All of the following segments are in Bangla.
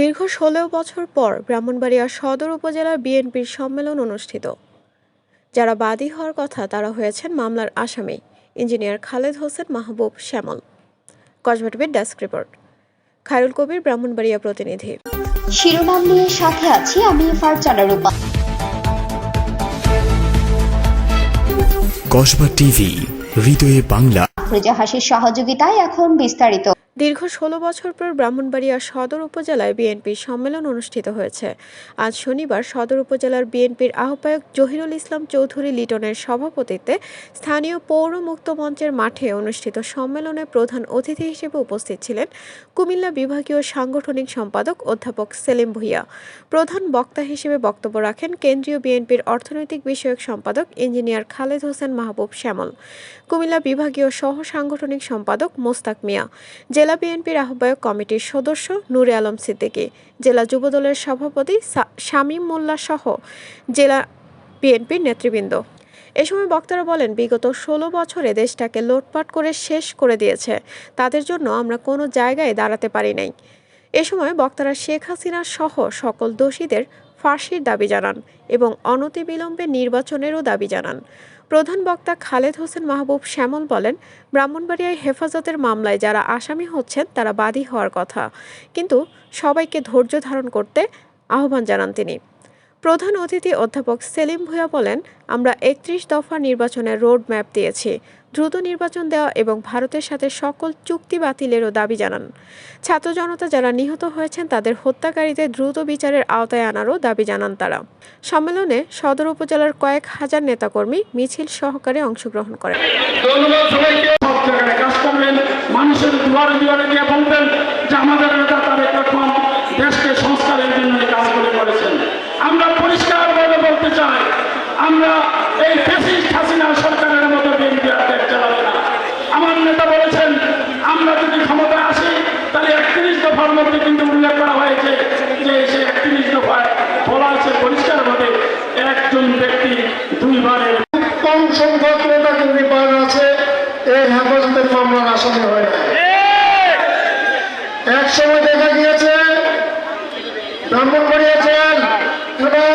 দীর্ঘ ষোলো বছর পর ব্রাহ্মণবাড়িয়া সদর উপজেলা বিএনপির সম্মেলন অনুষ্ঠিত। যারা বাদী হওয়ার কথা তারা হয়েছেন মামলার আসামি ইঞ্জিনিয়ার খালেদ হোসেন মাহবুব শ্যামল। কসবা টিভির ডেস্ক রিপোর্ট। খায়রুল কবির ব্রাহ্মণবাড়িয়া প্রতিনিধি। শিরোনাম নিয়ে সাথে আছি আমি ফারজানা রূপা। কসবা টিভি হৃদয়ে বাংলা। প্রজাহাসের সহযোগিতায় এখন বিস্তারিত। দীর্ঘ ষোলো বছর পর ব্রাহ্মণবাড়িয়া সদর উপজেলায় বিএনপির সম্মেলন অনুষ্ঠিত হয়েছে। আজ শনিবার সদর উপজেলার বিএনপির আহ্বায়ক জহিরুল ইসলাম চৌধুরী লিটনের সভাপতিত্বে স্থানীয় পৌর মুক্ত মঞ্চের মাঠে অনুষ্ঠিত সম্মেলনে প্রধান অতিথি হিসেবে উপস্থিত ছিলেন কুমিল্লা বিভাগীয় সাংগঠনিক সম্পাদক অধ্যাপক সেলিম ভুইয়া। প্রধান বক্তা হিসেবে বক্তব্য রাখেন কেন্দ্রীয় বিএনপির অর্থনৈতিক বিষয়ক সম্পাদক ইঞ্জিনিয়ার খালেদ হোসেন মাহবুব শ্যামল, কুমিল্লা বিভাগীয় সহ সাংগঠনিক সম্পাদক মোস্তাক মিয়া, জেলা বিএনপির আহ্বায়ক কমিটির সদস্য নূরে আলম সিদ্দিকী, জেলা যুবদলের সভাপতি শামীম মোল্লা সহ জেলা বিএনপির নেতৃবৃন্দ। এ সময় বক্তারা বলেন, বিগত ষোলো বছরে দেশটাকে লোটপাট করে শেষ করে দিয়েছে। তাদের জন্য আমরা কোনো জায়গায় দাঁড়াতে পারি নাই। এ সময় বক্তারা শেখ হাসিনা সহ সকল দোষীদের ফাঁসির দাবি জানান এবং অনতিবিলম্বে নির্বাচনেরও দাবি জানান। প্রধান বক্তা খালেদ হোসেন মাহবুব শ্যামল বলেন, ব্রাহ্মণবাড়িয়ায় হেফাজতের মামলায় যারা আসামি হচ্ছেন, তারা বাদী হওয়ার কথা। কিন্তু সবাইকে ধৈর্য ধারণ করতে আহ্বান জানান তিনি। প্রধান অতিথি অধ্যাপক সেলিম ভুঁইয়া বলেন, আমরা একত্রিশ দফা নির্বাচনের রোড ম্যাপ দিয়েছি। দ্রুত নির্বাচন দেওয়া এবং ভারতের সাথে সকল চুক্তি বাতিলেরও দাবি জানান। ছাত্র জনতা যারা নিহত হয়েছেন তাদের হত্যাকারীদের দ্রুত বিচারের আওতায় আনারও দাবি জানান তারা। সম্মেলনে সদর উপজেলার কয়েক হাজার নেতাকর্মী মিছিল সহকারে অংশগ্রহণ করেন। মানুষের দুয়ারে দুয়ারে গিয়ে বলবেন যে আমাদের আমরা এই ফ্যাসিস্ট হাসিনা সরকারের মতো বিএনপি আর দেশ চালাবে না। আমার নেতা বলেছেন, আমরা যদি ক্ষমতায় আসি, তাহলে একত্রিশ দফার মধ্যে কিন্তু উল্লেখ করা হয়েছে যে সেই একত্রিশ দফায় বলা আছে পরিষ্কারভাবে একজন ব্যক্তি দুইবারের কম সংখ্যক নেতা কর্মী পাওয়া আছে এই হেফাজতের মামলার আসামি হয় না এক সময় দেখা গিয়েছে ব্রাহ্মণবাড়িয়া জেল এবং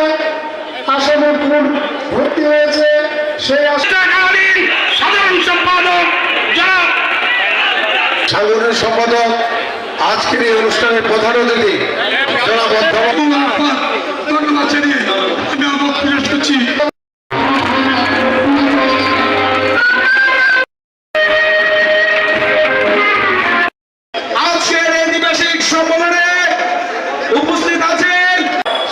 আসামপুর ভর্তি হয়েছে। সেই সাধারণ সম্পাদক সাধারণ সম্পাদক আজকের এই অনুষ্ঠানের প্রধান অতিথি ধন্যবাদ উপস্থিত